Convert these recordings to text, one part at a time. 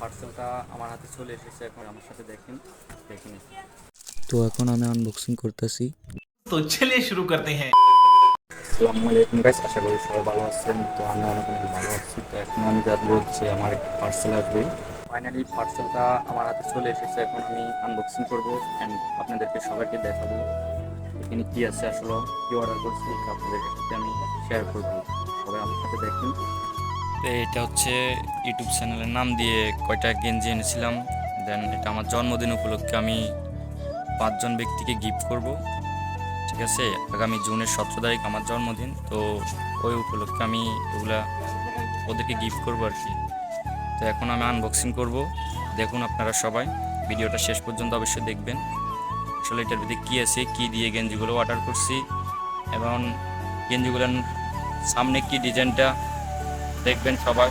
পার্সেলটা আমার হাতে চলে এসেছে এখন আমার সাথে দেখেন দেখে তো এখন আমি আনবক্সিং করতেছি। তো চলে শুরু করতে হ্যাঁ। আসসালামু আলাইকুম गाइस আশা করি সবাই ভালো আছেন। তো আমি অনেক অনেক ভালো আছি। তো এখন আমি জানব হচ্ছে আমার পার্সেল আসবে। ফাইনালি পার্সেলটা আমার হাতে চলে এসেছে এখন আমি আনবক্সিং করব এন্ড আপনাদেরকে সবাইকে দেখাবো। এখানে কী আছে আসলে কী অর্ডার করছি আপনাদের সাথে আমি শেয়ার করব। সবাই আমার সাথে দেখুন। তো এটা হচ্ছে ইউটিউব চ্যানেলের নাম দিয়ে কয়টা গেঞ্জি এনেছিলাম। দেন এটা আমার জন্মদিন উপলক্ষে আমি পাঁচজন ব্যক্তিকে গিফট করব। ঠিক আছে? আগামী জুনের সতেরো তারিখ আমার জন্মদিন, তো ওই উপলক্ষে আমি এগুলা ওদেরকে গিফট করব আর কি। তো এখন আমি আনবক্সিং করব। দেখুন আপনারা সবাই, ভিডিওটা শেষ পর্যন্ত অবশ্যই দেখবেন। আসলে এটার ভিতরে কী আছে, কী দিয়ে গেঞ্জিগুলো অর্ডার করছি, এবং গেঞ্জিগুলোর সামনে কি ডিজাইনটা দেখবেন সবাই।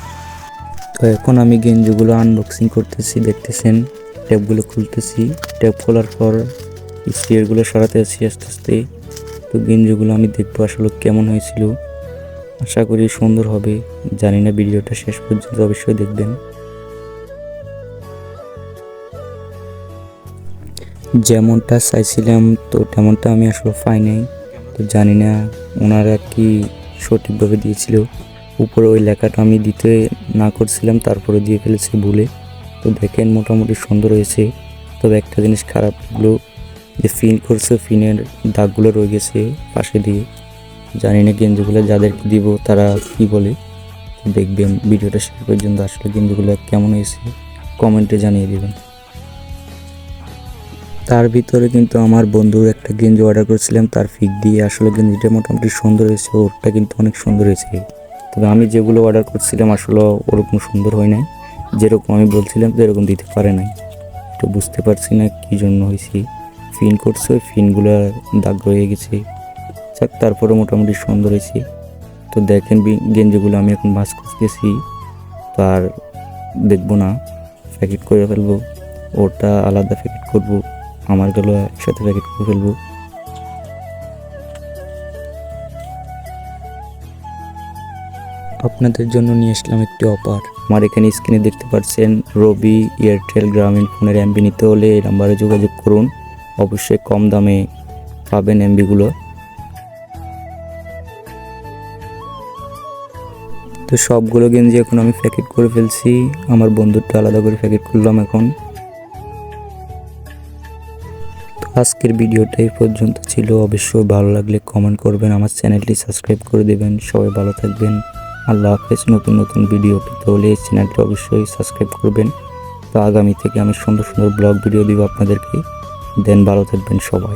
তো এখন আমি গেঞ্জিগুলো আনবক্সিং করতেছি, দেখতেছেন ট্যাপগুলো খুলতেছি। ট্যাপ খোলার পর স্টিয়ারগুলো সরাতে আছি আস্তে আস্তে। তো গেঞ্জিগুলো আমি দেখব আসলে কেমন হয়েছিল। আশা করি সুন্দর হবে। জানি না ভিডিওটা শেষ পর্যন্ত অবশ্যই দেখবেন। যেমনটা চাইছিলাম, তো তেমনটা আমি আসলে পাই নাই। তো জানি না ওনারা কি সঠিকভাবে দিয়েছিল। উপরে ওই লেখাটা আমি দিতে না করছিলাম, তারপরে দিয়ে ফেলেছি ভুলে। তো দেখেন মোটামুটি সুন্দর হয়েছে। তবে একটা জিনিস খারাপ লাগল যে ফিন করছে, ফিনের দাগগুলো রয়ে গেছে পাশে দিয়ে। জানি না গেঞ্জিগুলো যাদেরকে দিব তারা কি বলে। দেখবেন ভিডিওটা শেষ পর্যন্ত আসলে গেঞ্জিগুলো কেমন হয়েছে, কমেন্টে জানিয়ে দেবেন। তার ভিতরে কিন্তু আমার বন্ধুর একটা গেঞ্জি অর্ডার করেছিলাম, তার ফিক দিয়ে আসলে গেঞ্জিটা মোটামুটি সুন্দর হয়েছে, ওরটা কিন্তু অনেক সুন্দর হয়েছে। তবে আমি যেগুলো অর্ডার করছিলাম আসলে ওরকম সুন্দর হয় নাই। যেরকম আমি বলছিলাম যেরকম দিতে পারে নাই। তো বুঝতে পারছি না কী জন্য হয়েছি। ফিন করছে ওই ফিনগুলো দাগ রয়ে গেছে। যাক তারপরে মোটামুটি সুন্দর হয়েছে। তো দেখেন গেঞ্জিগুলো আমি এখন ভাস করতেছি। তো আর দেখব না প্যাকেট করে ফেলব। ওটা আলাদা প্যাকেট করব। আমারগুলো একসাথে প্যাকেট করে ফেলব। আপনাদের জন্য নিয়ে আসলাম একটি অফার। আমার এখানে স্ক্রিনে দেখতে পাচ্ছেন রবি এয়ারটেল গ্রামীণ ফোনের এমবি নিতে হলে এই নাম্বারে যোগাযোগ করুন। অবশ্যই কম দামে পাবেন এমবিগুলো তো সবগুলো গেঞ্জি এখন আমি প্যাকেট করে ফেলছি। আমার বন্ধুরটা আলাদা করে প্যাকেট করলাম এখন। তো আজকের ভিডিওটা এই পর্যন্ত ছিল। অবশ্যই ভালো লাগলে কমেন্ট করবেন। আমার চ্যানেলটি সাবস্ক্রাইব করে দেবেন। সবাই ভালো থাকবেন। আল্লাহ হাফেজ, নতুন নতুন ভিডিও পেতে হলে এই চ্যানেলটি অবশ্যই সাবস্ক্রাইব করবেন। তো আগামী থেকে আমি সুন্দর সুন্দর ব্লগ ভিডিও দিব আপনাদেরকে। দেন ভালো থাকবেন সবাই।